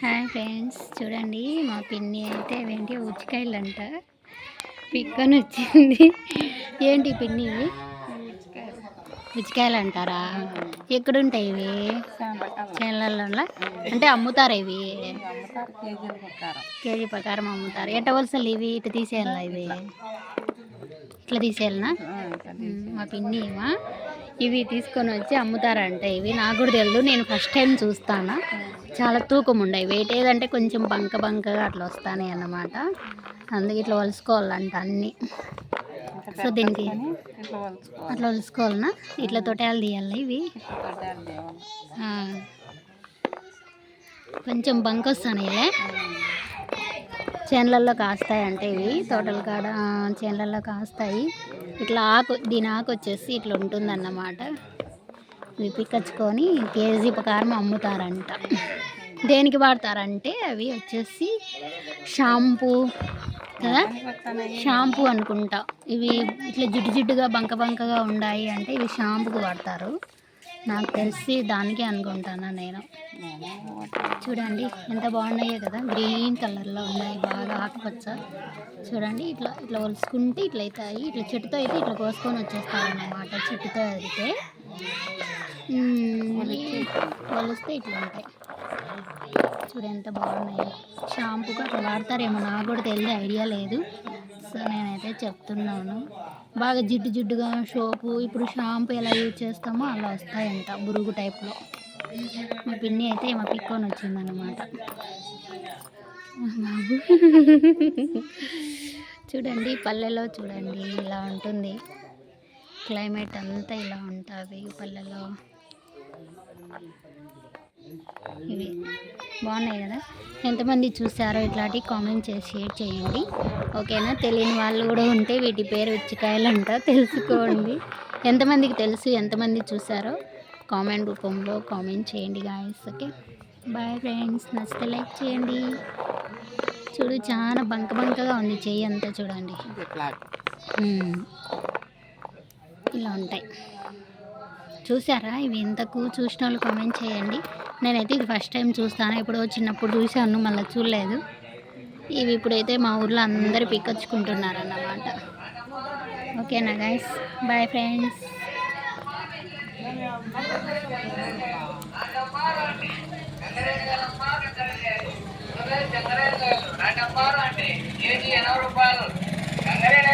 Hi friends చూడండి మా పిన్ని అయితే ఏంటి ఉచ్చికాయలు అంట పిక్కని వచ్చింది ఏంటి పిన్ని ఇవి? ఉచ్చికాయలు అంటారా ఎక్కడుంటాయి ఇవి? చేనులలో అంటే అమ్ముతారా ఇవి? కేజీ ప్రకారం అమ్ముతారు? ఎట్ట వలసలు ఇవి? ఇటు తీసేయాలా ఇవి? ఇట్లా తీసేయాలనా? మా పిన్ని ఏమా ఇవి తీసుకొని వచ్చి అమ్ముతారంట ఇవి. నాకు కూడా తెలియదు నేను ఫస్ట్ టైం చూస్తాను. చాలా తూకం ఉండవు వెయిట్ ఏదంటే కొంచెం బంక బంకగా అట్లా వస్తాయి అన్నమాట. అందుకే ఇట్లా వలుసుకోవాలంట అన్నీ. సో దీనికి అట్లా వలుసుకోవాలనా? ఇట్లా తొటాలు తీయాలి ఇవి. కొంచెం బంక వస్తాయి చేనులలో కాస్తాయి అంటే ఇవి. తోటల కాడ చేనులలో కాస్తాయి. ఇట్లా ఆకు దీని ఆకు వచ్చేసి ఇట్లా ఉంటుందన్నమాట. ఇవి పిక్కచ్చుకొని కేజీ ప్రకారం అమ్ముతారంట. దేనికి వాడతారంటే అవి వచ్చేసి షాంపూ కదా? షాంపూ అనుకుంటా. ఇవి ఇట్లా జిడ్డు జిడ్డుగా బంక బంకగా ఉన్నాయి అంటే ఇవి షాంపూకి వాడతారు. నాకు తెలిసి దానికే అనుకుంటాను నేను. చూడండి ఎంత బాగున్నాయో కదా. గ్రీన్ కలర్లో ఉన్నాయి బాగా ఆకుపచ్చ. చూడండి ఇట్లా ఇట్లా ఒలుసుకుంటే ఇట్లా అవుతాయి. ఇట్లా చెట్టుతో అయితే ఇట్లా కోసుకొని వచ్చేస్తారు అన్నమాట చెట్టుతో అయితే కొలుస్తే ఇట్లా ఉంటాయి చూడు ఎంత బాగున్నాయో. షాంపూగా అట్లా వాడతారేమో నాకు కూడా తెలియదు ఐడియా లేదు. సో నేనైతే చెప్తున్నాను. బాగా జిడ్డు జిడ్డుగా సోపు ఇప్పుడు షాంపూ ఎలా యూజ్ చేస్తామో అలా వస్తాయంట బురుగు టైప్లో మా పిన్ని అయితే మా పిక్కొని వచ్చిందనమాట బాబు చూడండి పల్లెలో చూడండి ఇలా ఉంటుంది. క్లైమేట్ అంతా ఇలా ఉంటుంది పల్లెలో. ఇవి. బాగున్నాయి కదా? ఎంతమంది చూసారో ఇట్లాంటి కామెంట్ చేసి షేర్ చేయండి. ఓకేనా? తెలియని వాళ్ళు కూడా ఉంటే వీటి పేరు ఉచ్చికాయలు అంట తెలుసుకోండి. ఎంతమందికి తెలుసు ఎంతమంది చూసారో కామెంట్ రూపంలో కామెంట్ చేయండి గాయస్ ఓకే? బాయ్ ఫ్రెండ్స్ నచ్చితే లైక్ చేయండి. చూడు చాలా బంక బంకగా ఉంది చెయ్యి అంతా చూడండి. ఇలా ఉంటాయి. చూసారా ఇవి ఇంతకు చూసిన వాళ్ళు కామెంట్ చేయండి నేనైతే ఇది ఫస్ట్ టైం చూస్తాను ఇప్పుడు చిన్నప్పుడు చూశాను మళ్ళీ చూడలేదు ఇవి ఇప్పుడైతే మా ఊర్లో అందరూ పిక్కొచ్చుకుంటున్నారు అన్నమాట ఓకేనా గైస్ బాయ్ ఫ్రెండ్స్ కేజీ ఎనభై రూపాయలు గంగరేణి